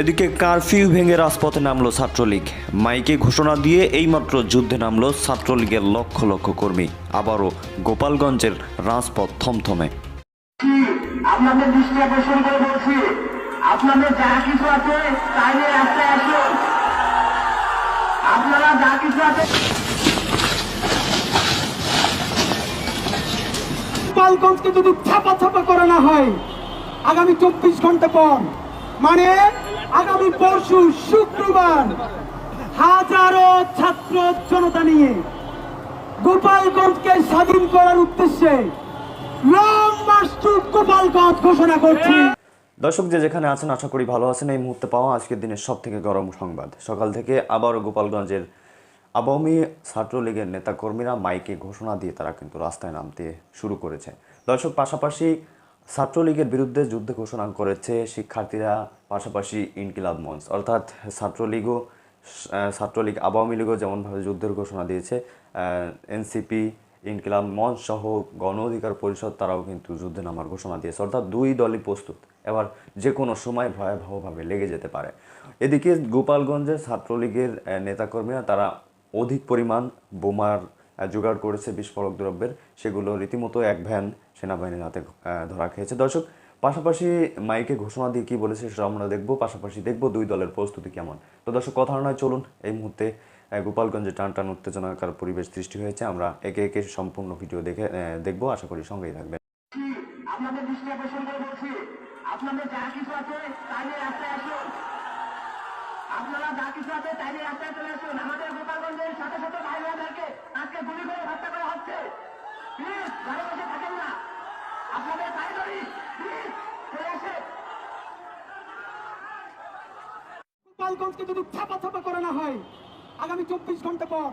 এদিকে কারফিউ ভেঙে রাজপথে নামলো ছাত্রলীগ। মাইকে ঘোষণা দিয়ে এইমাত্র যুদ্ধে নামলো ছাত্রলীগের লক্ষ লক্ষ কর্মী। আবারও গোপালগঞ্জের রাজপথ থমথমে। করে গোপালগঞ্জকে যদি ছাপা ছাপা না হয়, আগামী চব্বিশ ঘণ্টা পর। মানে আগামী পরশু শুক্রবার হাজারো ছাত্র জনতা নিয়ে গোপালগঞ্জকে স্বাধীন করার উদ্দেশ্যে লং মার্চ টু গোপালগঞ্জ ঘোষণা করছি। দর্শক যে যেখানে আছেন, আশা করি ভালো আছেন। এই মুহূর্তে পাওয়া আজকের দিনের সব থেকে গরম সংবাদ। সকাল থেকে আবারও গোপালগঞ্জের আওয়ামী ছাত্রলীগের নেতাকর্মীরা মাইকে ঘোষণা দিয়ে তারা কিন্তু রাস্তায় নামতে শুরু করেছে। দর্শক, পাশাপাশি ছাত্রলীগের বিরুদ্ধে যুদ্ধ ঘোষণা করেছে শিক্ষার্থীরা, পাশাপাশি ইনকিলাব মঞ্চ। অর্থাৎ ছাত্রলীগও ছাত্রলীগ আওয়ামী লীগও যেমনভাবে যুদ্ধের ঘোষণা দিয়েছে এনসিপি, ইনকিলাব মঞ্চ সহ গণ অধিকার পরিষদ তারাও কিন্তু যুদ্ধে নামার ঘোষণা দিয়েছে। অর্থাৎ দুই দলই প্রস্তুত। এবার যে কোনো সময় ভয়াবহভাবে লেগে যেতে পারে। এদিকে গোপালগঞ্জে ছাত্রলীগের নেতাকর্মীরা তারা অধিক পরিমাণ বোমার জোগাড় করেছে বিস্ফোরক দ্রব্যের। সেগুলো রীতিমতো এক ভ্যান সেনাবাহিনীর হাতে ধরা খেয়েছে। দর্শক, পাশাপাশি মাইকে ঘোষণা দিয়ে কি বলেছে সেটা আমরা দেখব। পাশাপাশি দেখব দুই দলের প্রস্তুতি কেমন। তো দর্শক, কথা নয় চলুন এই মুহূর্তে গোপালগঞ্জে টান টান উত্তেজনাকার পরিবেশ সৃষ্টি হয়েছে। আমরা একে একে সম্পূর্ণ ভিডিও দেখে দেখব। আশা করি সঙ্গেই আসুন। আপনারা যা কিছু আছে তাই নিয়ে রাস্তায় চলে আসুন। আমাদের গোপালগঞ্জের সাথে সাথে ভাই বোনদেরকে আজকে গুলি করে হত্যা করা হচ্ছে প্লিজ ঘরে বসে থাকেন না আপনাদের তাই ধরি প্লিজ চলে আসে গোপালগঞ্জকে যদি ছাপা ছাপা করা না হয়, আগামী চব্বিশ ঘণ্টা পর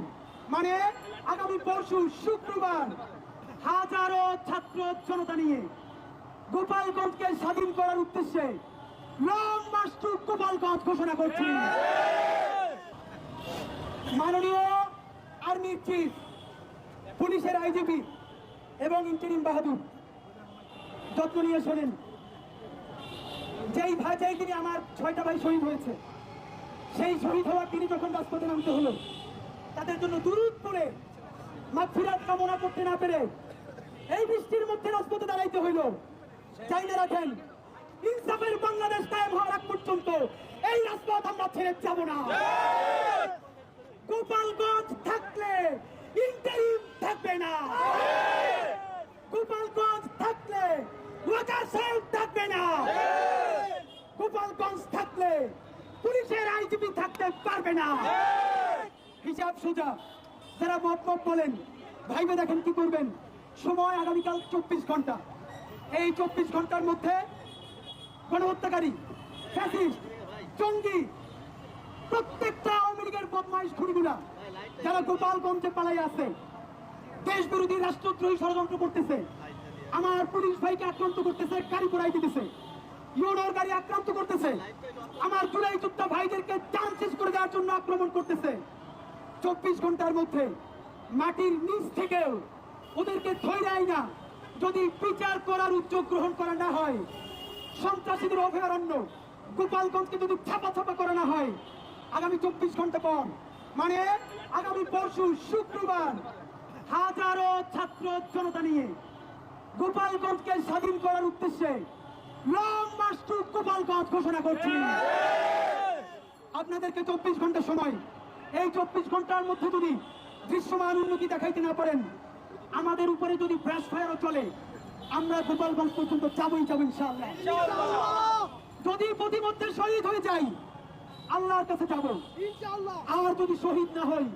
মানে আগামী পরশু শুক্রবার, হাজারো ছাত্র জনতা নিয়ে গোপালগঞ্জকে স্বাধীন করার উদ্দেশ্যে লং মার্চ টু গোপালগঞ্জ ঘোষণা করছি। মাননীয় আর্মির চিফ পুলিশের আইজিপি এবং ইন্টারিম বাহাদুর যত্ন নিয়ে শোনেন। যেই ভাই যেই দিনে আমার ছয়টা ভাই শহীদ হয়েছে। সেই শহীদ হওয়ার তিনি যখন রাজপথে নামতে হলো, তাদের জন্য দুরুদ করে মাগফিরাত কামনা করতে না পেরে এই বৃষ্টির মধ্যে রাজপথে দাঁড়াইতে হইল। চাইলে রাখেন, ইনসাফের বাংলাদেশ কায়েম হওয়ার আগ পর্যন্ত এই রাজপথ আমরা ছেড়ে যাব না। গোপালগঞ্জ থাকলে ইন্টারিম থাকবে না। গোপালগঞ্জ থাকলে ওয়াটার সাহেব থাকবে না। গোপালগঞ্জ থাকলে পুলিশের আইজিপি থাকতে পারবে না। হিসাব সোজা। যারা মত মত বলেন, ভাইবে দেখেন কি করবেন। সময় আগামীকাল চব্বিশ ঘণ্টা। এই চব্বিশ ঘণ্টার মধ্যে গণহত্যাকারী, ফ্যাসিস্ট, জঙ্গি, প্রত্যেকটা আওয়ামী লীগের বদমাইশ খুনিগুলা, যারা গোপালগঞ্জে পালাই আছে দেশ বিরোধী রাষ্ট্রদ্রোহী ষড়যন্ত্র করতেছে, আমার পুলিশ ভাইকে আক্রান্ত করতেছে গাড়ি পোড়াই দিতেছে ইউনোর গাড়ি আক্রান্ত করতেছে। আমার জুলাই যোদ্ধা ভাইদেরকে চান শেষ করে দেওয়ার জন্য আক্রমণ করতেছে। চব্বিশ ঘণ্টার মধ্যে মাটির নিচ থেকেও ওদেরকে ধৈর্য না। যদি বিচার করার উদ্যোগ গ্রহণ করা না হয়, সন্ত্রাসীদের অভয়ারণ্য গোপালগঞ্জকে যদি ছাপা ছাপা করা না হয়, আগামী চব্বিশ ঘণ্টা পর মানে আগামী পরশু শুক্রবার হাজারো ছাত্র জনতা নিয়ে গোপালগঞ্জকে স্বাধীন করার উদ্দেশ্যে লং মার্চ টু গোপালগঞ্জ ঘোষণা করছি। আপনাদেরকে চব্বিশ ঘণ্টা সময় এই চব্বিশ ঘণ্টার মধ্যে যদি দৃশ্যমান উন্নতি দেখাইতে না পারেন আমাদের উপরে যদি ব্রাশ ফায়ারও চলে আমরা গোপালগঞ্জ পর্যন্ত যাবই যাব ইনশাআল্লাহ। যদি প্রতিমধ্যে শহীদ হয়ে যাই আল্লাহর কাছে যাব। আর যদি শহীদ না হই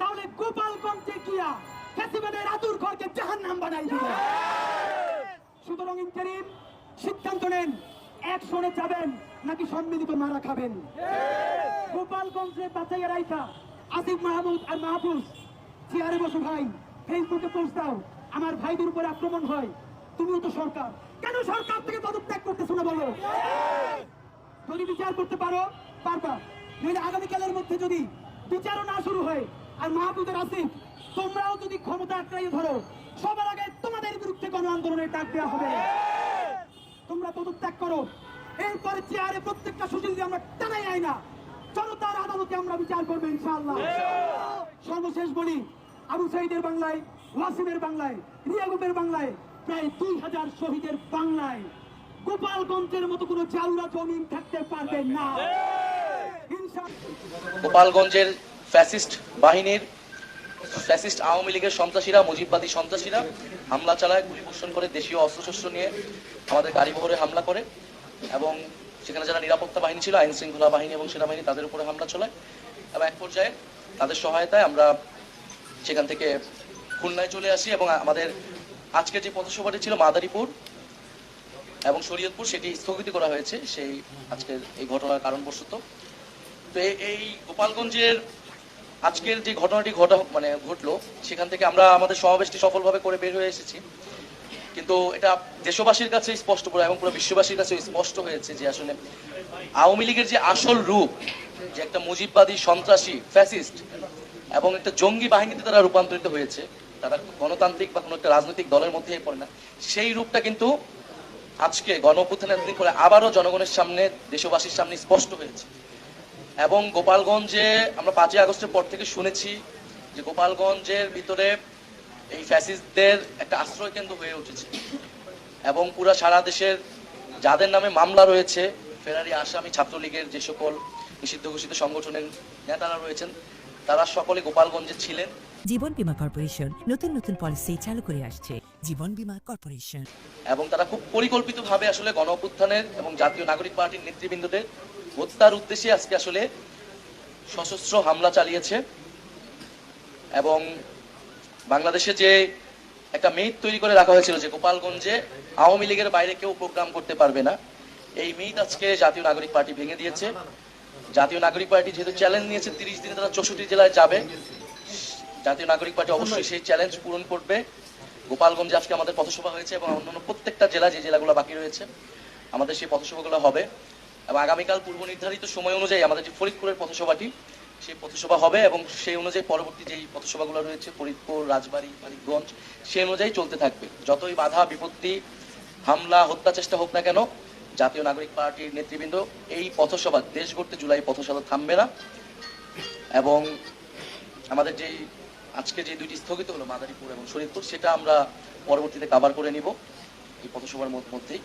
তাহলে গোপালগঞ্জে গিয়া ফেসিবাদের আতুর ঘরকে জাহান নাম বানাই দিব। সুতরাং ইন্টারিম সিদ্ধান্ত নেন একশনে যাবেন নাকি সম্মিলিত মারা খাবেন? গোপালগঞ্জে বাঁচাইয়া রাইখা আসিফ মাহমুদ আর মাহফুজ, চেয়ারে বসে ভাই, ফেসবুকে পোস্ট দাও, আমার ভাইদের উপরে আক্রমণ হয়, তুমিও তো সরকার। কেন সরকার থেকে পদত্যাগ করতেছো না বলো? যদি বিচার করতে পারো পারবা নইলে আগামীকালের মধ্যে যদি বিচারও না শুরু হয়, আর মাহবুদের আসিফ, তোমরাও যদি ক্ষমতা আঁকড়াই ধরো, সবার আগে তোমাদের বিরুদ্ধে গণ আন্দোলনের ডাক দেওয়া হবে। তোমরা পদত্যাগ করো। এরপরে চেয়ারে প্রত্যেকটা সুযোগ দিয়ে আমরা টানাই আই না। জনতার আদালতে আমরা বিচার করব ইনশাআল্লাহ। সর্বশেষ বলি, আবু সাইদের বাংলায়, ওয়াসিমের বাংলায় রিয়াগুবের বাংলায় প্রায় দুই হাজার শহীদের বাংলায়। গোপালগঞ্জের মতো কোনো চাউরা জমিন থাকতে পারবে না। গোপালগঞ্জের ফ্যাসিস্ট বাহিনীর ফ্যাসিস্ট আওয়ামী লীগের সন্ত্রাসীরা, মুজিববাদী সন্ত্রাসীরা হামলা চালায়, গুলিবর্ষণ করে দেশীয় অস্ত্রশস্ত্র নিয়ে আমাদের গাড়ি বহরে হামলা করে এবং সেখানে যারা নিরাপত্তা বাহিনী ছিল আইন শৃঙ্খলা বাহিনী এবং সেনাবাহিনী তাদের উপরে হামলা চলায়। এবং এক পর্যায়ে তাদের সহায়তায় আমরা সেখান থেকে খুলনায় চলে আসি এবং আমাদের আজকে যে পথসভাটি ছিল মাদারীপুর এবং শরীয়তপুর, সেটি স্থগিত করা হয়েছে সেই আজকের এই ঘটনার কারণবশত। তো এই গোপালগঞ্জের আজকের যে ঘটনাটি ঘটা মানে ঘটলো, সেখান থেকে আমরা আমাদের সমাবেশটি সফলভাবে করে বের হয়ে এসেছি। কিন্তু এটা দেশবাসীর কাছে স্পষ্ট করে এবং পুরো বিশ্ববাসীর কাছে স্পষ্ট হয়েছে যে আসলে আওয়ামী লীগের যে আসল রূপ, যে একটা মুজিববাদী, সন্ত্রাসী, ফ্যাসিস্ট এবং একটা জঙ্গি বাহিনীতে তারা রূপান্তরিত হয়েছে, তারা গণতান্ত্রিক বা কোনো একটা রাজনৈতিক দলের মধ্যে পড়ে না, সেই রূপটা কিন্তু আজকে গণ অভ্যুত্থানের করে আবারও জনগণের সামনে, দেশবাসীর সামনে স্পষ্ট হয়েছে। এবং গোপালগঞ্জে আমরা পাঁচই আগস্টের পর থেকে শুনেছি যে গোপালগঞ্জের ভিতরে এই ফ্যাসিস্টদের একটা আশ্রয় কেন্দ্র হয়ে উঠেছে। এবং পুরা সারা দেশের যাদের নামে মামলা রয়েছে ফেরারি আসামি ছাত্রলীগের যে সকল নিষিদ্ধ ঘোষিত সংগঠনের নেতারা রয়েছেন তারা সকলে গোপালগঞ্জে ছিলেন। জীবন বীমা কর্পোরেশন নতুন নতুন পলিসি চালু করে আসছে জীবন বীমা কর্পোরেশন। এবং তারা খুব পরিকল্পিতভাবে আসলে গণ এবং জাতীয় নাগরিক পার্টির নেতৃবৃন্দদের হত্যার উদ্দেশ্যে আজকে আসলে সশস্ত্র হামলা চালিয়েছে এবং বাংলাদেশে যে একটা মেইট তৈরি করে রাখা হয়েছিল যে গোপালগঞ্জে আওয়ামী লীগের বাইরে কেউ প্রোগ্রাম করতে পারবে না, এই মেইট আজকে জাতীয় নাগরিক পার্টি ভেঙে দিয়েছে। জাতীয় নাগরিক পার্টি যেহেতু চ্যালেঞ্জ নিয়েছে, তিরিশ দিনে তারা চৌষট্টি জেলায় যাবে। জাতীয় নাগরিক পার্টি অবশ্যই সেই চ্যালেঞ্জ পূরণ করবে। গোপালগঞ্জে আজকে আমাদের পথসভা হয়েছে এবং অন্যান্য প্রত্যেকটা জেলা যে জেলাগুলো বাকি রয়েছে, আমাদের সেই পথসভাগুলো হবে। এবং আগামীকাল পূর্ব নির্ধারিত সময় অনুযায়ী আমাদের যে ফরিদপুরের পথসভাটি সেই পথসভা হবে এবং সেই অনুযায়ী পরবর্তী যেই পথসভাগুলো রয়েছে, ফরিদপুর, রাজবাড়ী, মানিকগঞ্জ, সেই অনুযায়ী চলতে থাকবে। যতই বাধা, বিপত্তি, হামলা, হত্যা চেষ্টা হোক না কেন, জাতীয় নাগরিক পার্টির নেতৃবৃন্দ এই পথসভা, দেশ গড়তে জুলাই পথসভা থামবে না। এবং আমাদের যেই আজকে যে দুইটি স্থগিত হলো, মাদারীপুর এবং শরীরপুর সেটা আমরা পরবর্তীতে কাভার করে নিব এই পথসভার মধ্যেই।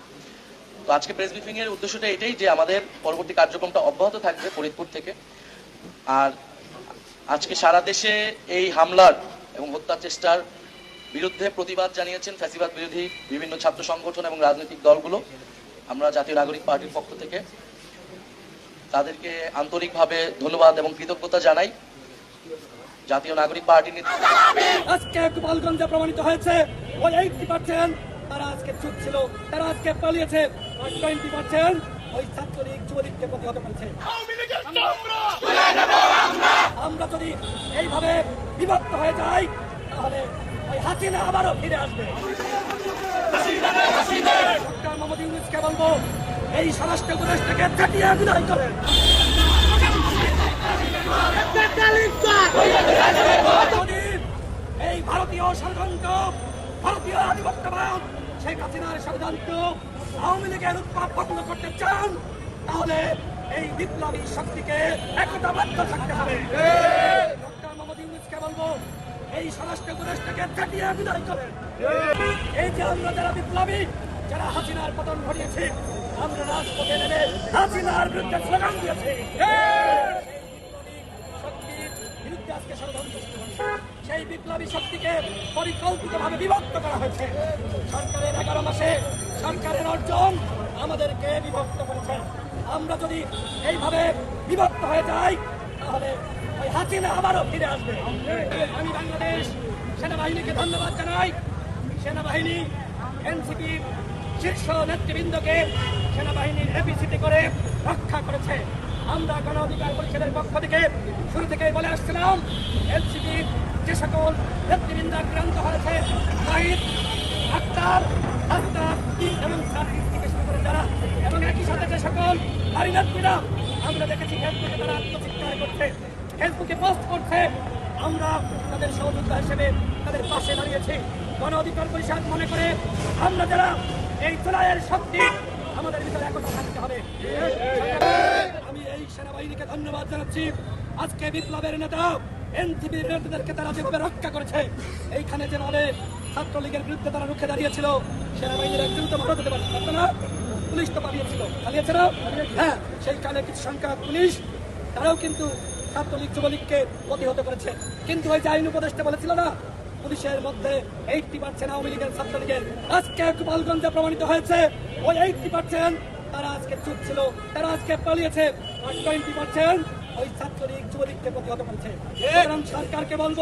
তো আজকে প্রেস ব্রিফিং এর উদ্দেশ্যটা এটাই যে আমাদের পরবর্তী কার্যক্রমটা অব্যাহত থাকবে ফরিদপুর থেকে। আর আজকে সারা দেশে এই হামলার এবং হত্যা চেষ্টার বিরুদ্ধে প্রতিবাদ জানিয়েছেন ফ্যাসিবাদ বিরোধী বিভিন্ন ছাত্র সংগঠন এবং রাজনৈতিক দলগুলো, আমরা জাতীয় নাগরিক পার্টির পক্ষ থেকে। তাদেরকে আন্তরিকভাবে ধন্যবাদ এবং কৃতজ্ঞতা জানাই। জাতীয় নাগরিক পার্টির আজকে গোপালগঞ্জে প্রমাণিত হয়েছে, ওই এইটটি পার্সেন্ট তারা আজকে চুপ ছিল, তারা আজকে পালিয়েছে। টোয়েন্টি পার্সেন্ট ওই ছাত্রলীগ আমরা যদি এইভাবে বিভক্ত হয়ে যাই তাহলে ওই হাসিনা আবারও ফিরে আসবে ডক্টর মোহাম্মদ ইউনুসকে বলব এই স্বরাষ্ট্র উপদেশটাকে চাটিয়ে করেন এই ভারতীয় ষড়যন্ত্র ভারতীয় আধিপত্যবাদ শেখ হাসিনার ষড়যন্ত্র আওয়ামী লীগের উৎপাদ ভগ্ন করতে চান, তাহলে এই বিপ্লবী শক্তিকে একতাবদ্ধ থাকতে হবে। ডক্টর মোহাম্মদ ইউনুসকে বলব, এই স্বরাষ্ট্র উপদেশটাকে চাটিয়ে বিদায় করেন। এই যে আমরা যারা বিপ্লবী, যারা হাসিনার পতন ঘটিয়েছি, আমরা রাজপথে নেমে হাসিনার বিরুদ্ধে স্লোগান দিয়েছি। বিরুদ্ধে। সেই বিপ্লবী শক্তিকে পরিকল্পিতভাবে বিভক্ত করা হয়েছে। সরকারের এগারো মাসে সরকারের অর্জন? আমাদেরকে বিভক্ত করেছে আমরা যদি এইভাবে বিভক্ত হয়ে যাই, তাহলে ওই হাসিনা আবারও ফিরে আসবে। আমি বাংলাদেশ সেনাবাহিনীকে ধন্যবাদ জানাই। সেনাবাহিনী এনসিপির শীর্ষ নেতৃবৃন্দকে সেনাবাহিনীর এপিসিটি করে রক্ষা করেছে। আমরা গণ অধিকার পরিষদের পক্ষ থেকে শুরু থেকে বলে আসছিলাম এনসিপি যে সকল নেতৃবৃন্দ আক্রান্ত হয়েছে, শহীদ আক্তার এবং এবং একই যে সকল নারী আমরা দেখেছি ফেসবুকে তারা আত্মচিৎকার করছে ফেসবুকে পোস্ট করছে। আমরা তাদের সহযোগিতা হিসেবে তাদের পাশে দাঁড়িয়েছি। গণ অধিকার পরিষদ মনে করে আমরা যারা এই জুলাইয়ের শক্তি, আমাদের ভিতরে একতা থাকতে হবে। আমি এই সেনাবাহিনীকে ধন্যবাদ জানাচ্ছি। আজকে বিপ্লবের নেতা এনসিপির নেতাদেরকে তারা যেভাবে রক্ষা করেছে, এইখানে যে যেভাবে ছাত্রলীগের বিরুদ্ধে তারা রুখে দাঁড়িয়েছিল। সেনাবাহিনীর একজন তো ভারত হতে পারত না পুলিশ তো পালিয়েছিল। পালিয়েছে না? হ্যাঁ সেইখানে কিছু সংখ্যক পুলিশ, তারাও কিন্তু ছাত্রলীগ, যুবলীগকে প্রতিহত করেছে। কিন্তু ওই যে আইন উপদেষ্টা বলেছিল না, পুলিশের মধ্যে এইটটি পার্সেন্ট আওয়ামী লীগের ছাত্রলীগের আজকে গোপালগঞ্জে প্রমাণিত হয়েছে। ওই এইটটি পার্সেন্ট তারা আজকে চুপ ছিল, তারা আজকে পালিয়েছে। আর টোয়েন্টি পার্সেন্ট ওই ছাত্রলীগ যুবলীগকে প্রতিহত করেছে। সরকারকে বলব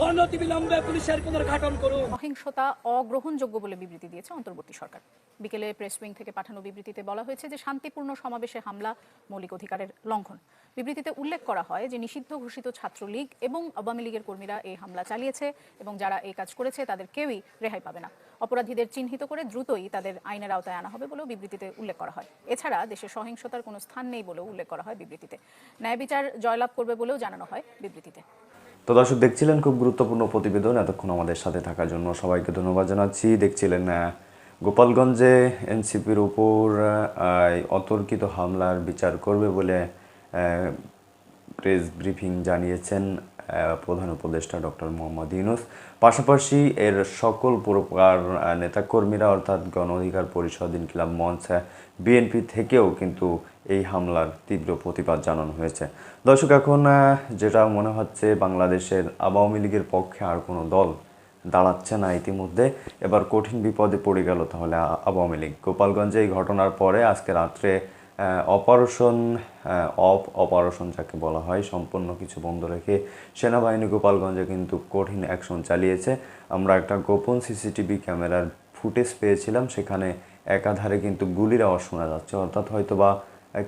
অনতি বিলম্বে পুলিশের পুনর্ঘাটন করুন। সহিংসতা অগ্রহণযোগ্য বলে বিবৃতি দিয়েছে অন্তর্বর্তী সরকার। বিকেলে প্রেস উইং থেকে পাঠানো বিবৃতিতে বলা হয়েছে যে, শান্তিপূর্ণ সমাবেশে হামলা মৌলিক অধিকারের লঙ্ঘন। বিবৃতিতে উল্লেখ করা হয় যে, নিষিদ্ধ ঘোষিত ছাত্রলীগ এবং আওয়ামী লীগের কর্মীরা এই হামলা চালিয়েছে এবং যারা এই কাজ করেছে তাদের কেউই রেহাই পাবে না। অপরাধীদের চিহ্নিত করে দ্রুতই তাদের আইনের আওতায় আনা হবে বলেও বিবৃতিতে উল্লেখ করা হয়। এছাড়া দেশে সহিংসতার কোনো স্থান নেই বলেও উল্লেখ করা হয় বিবৃতিতে। ন্যায় বিচার জয়লাভ করবে বলেও জানানো হয় বিবৃতিতে। তো দর্শক, দেখছিলেন খুব গুরুত্বপূর্ণ প্রতিবেদন এতক্ষণ আমাদের সাথে থাকার জন্য। সবাইকে ধন্যবাদ জানাচ্ছি। দেখছিলেন গোপালগঞ্জে এনসিপির উপর অতর্কিত হামলার বিচার করবে বলে প্রেস ব্রিফিং জানিয়েছেন প্রধান উপদেষ্টা ডক্টর মোহাম্মদ ইউনুস। পাশাপাশি এর সকল প্রকার নেতাকর্মীরা অর্থাৎ গণ অধিকার পরিষদ, ইনকিলাব মঞ্চ, বিএনপি থেকেও কিন্তু এই হামলার তীব্র প্রতিবাদ জানানো হয়েছে। দর্শক, এখন যেটা মনে হচ্ছে বাংলাদেশের আওয়ামী লীগের পক্ষে আর কোনো দল দাঁড়াচ্ছে না ইতিমধ্যে। এবার কঠিন বিপদে পড়ে গেল তাহলে আওয়ামী লীগ। গোপালগঞ্জে এই ঘটনার পরে আজকে রাত্রে অপারেশন অফ অপারেশন যাকে বলা হয়, সম্পূর্ণ কিছু বন্ধ রেখে সেনাবাহিনী গোপালগঞ্জে কিন্তু কঠিন অ্যাকশন চালিয়েছে। আমরা একটা গোপন সিসিটিভি ক্যামেরার ফুটেজ পেয়েছিলাম, সেখানে একাধারে কিন্তু গুলির আওয়াজ শোনা যাচ্ছে। অর্থাৎ হয়তো বা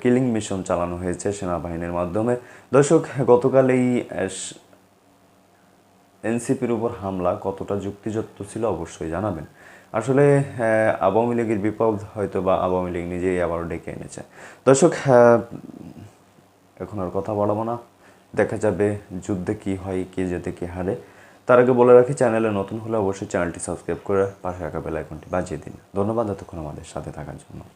কিলিং মিশন চালানো হয়েছে সেনাবাহিনীর মাধ্যমে। দর্শক, গতকাল এই এনসিপির উপর হামলা কতটা যুক্তিযুক্ত ছিল অবশ্যই জানাবেন। আসলে আওয়ামী লীগের বিপদ হয়তো বা আওয়ামী লীগ নিজেই আবার ডেকে এনেছে। দর্শক এখন আর কথা বলব না। দেখা যাবে যুদ্ধে কি হয়, কে যেতে কে হারে। তার আগে বলে রাখি, চ্যানেলে নতুন হলে অবশ্যই চ্যানেলটি সাবস্ক্রাইব করে পাশে রাখা বেল আইকনটি বাজিয়ে দিন। ধন্যবাদ এতক্ষণ আমাদের সাথে থাকার জন্য।